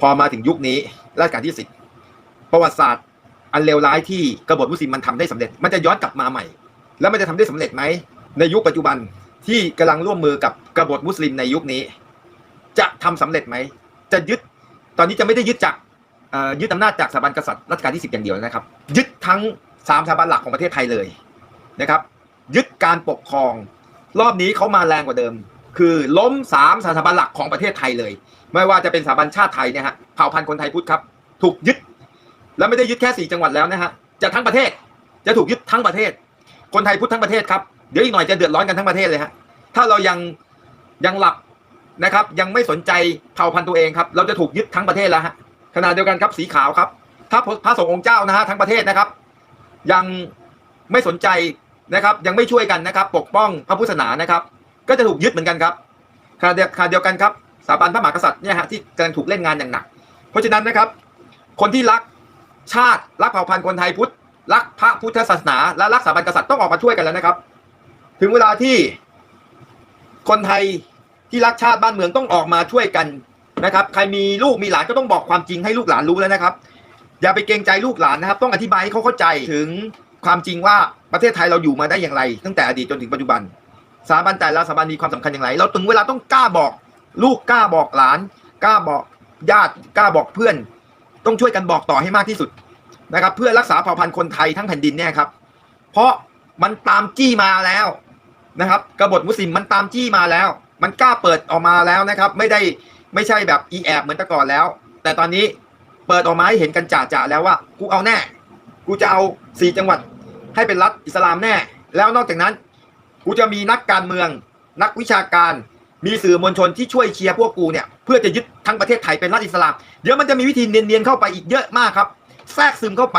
พอมาถึงยุคนี้รัชกาลที่สิบประวัติศาสตร์ อันเลวร้ายที่กบฏมุสลิมมันทำได้สำเร็จ มันจะย้อนกลับมาใหม่ แล้วมันจะทำได้สำเร็จไหมในยุคปัจจุบันที่กำลังร่วมมือกับกบฏมุสลิมในยุคนี้ จะทำสำเร็จไหมจะยึดตอนนี้จะไม่ได้ยึดจากยึดอำนาจจากสถาบันกษัตริย์รัชกาลที่สิบอย่างเดียวนะครับ ยึดทั้งสามสถาบันหลักของประเทศไทยเลยนะครับ ยึดการปกครองรอบนี้เขามาแรงกว่าเดิม คือล้มสามสถาบันหลักของประเทศไทยเลย ไม่ว่าจะเป็นสถาบันชาติไทยเนี่ยฮะเผ่าพันธุ์คนไทยพุทธครับ ถูกยึด แล้วไม่ได้ยึดแค่สี่จังหวัดแล้วนะฮะจะทั้งประเทศจะถูกยึดทั้งประเทศ คนไทยพุทธทั้งประเทศครับเดี๋ยวอีกหน่อยจะเดือดร้อนกันทั้งประเทศเลยฮะถ้าเรายังยังหลับนะครับ ยังไม่สนใจเผ่าพันธุ์ตัวเองครับ เราจะถูกยึดทั้งประเทศแล้วฮะขณะเดียวกันครับสีขาวครับ ถ้าพระสงฆ์องค์เจ้านะฮะทั้งประเทศนะครับ ยังไม่สนใจนะครับ ยังไม่ช่วยกันนะครับ ปกป้องพระพุทธศาสนานะครับ ก็จะถูกยึดเหมือนกันครับขณะเดียวขณะเดียวกันครับสถาบันพระมหากษัตริย์เนี่ยฮะที่กำลังถูกเล่นงานอย่างหนัก เพราะฉะนั้นนะครับ คนที่รักชาติรักเผ่าพันธุ์คนไทยพุทธรักพระพุทธศาสนา และรักสถาบันกษัตริย์ต้องออกมาช่วยกันแล้วนะครับ ถึงเวลาที่คนไทยที่รักชาติบ้านเมืองต้องออกมาช่วยกันนะครับ ใครมีลูกมีหลานก็ต้องบอกความจริงให้ลูกหลานรู้แล้วนะครับ อย่าไปเกรงใจลูกหลานนะครับ ต้องอธิบายให้เขาเข้าใจถึงความจริงว่าประเทศไทยเราอยู่มาได้อย่างไร ตั้งแต่อดีตจนถึงปัจจุบัน สถาบันแต่ละสถาบันมีความสำคัญอย่างไร เราถึงเวลาต้องกล้าบอก ลูกกล้าบอกหลาน กล้าบอกญาติกล้าบอกเพื่อน ต้องช่วยกันบอกต่อให้มากที่สุดนะครับ เพื่อรักษาเผ่าพันธุ์คนไทยทั้งแผ่นดินเนี่ยครับ เพราะมันตามจี้มาแล้วนะครับกบฏมุสลิมมันตามจี้มาแล้ว มันกล้าเปิดออกมาแล้วนะครับ ไม่ได้ไม่ใช่แบบอีแอบเหมือนแต่ก่อนแล้ว แต่ตอนนี้เปิดออกมาให้เห็นกันจ่าๆแล้วว่า กูเอาแน่ กูจะเอาสี่จังหวัดให้เป็นรัฐอิสลามแน่ แล้วนอกจากนั้น กูจะมีนักการเมือง นักวิชาการ มีสื่อมวลชนที่ช่วยเชียร์พวกกูเนี่ยเพื่อจะยึดทั้งประเทศไทยเป็นรัฐอิสลาม เดี๋ยวมันจะมีวิธีเนียนๆเข้าไปอีกเยอะมากครับ แทรกซึมเข้าไป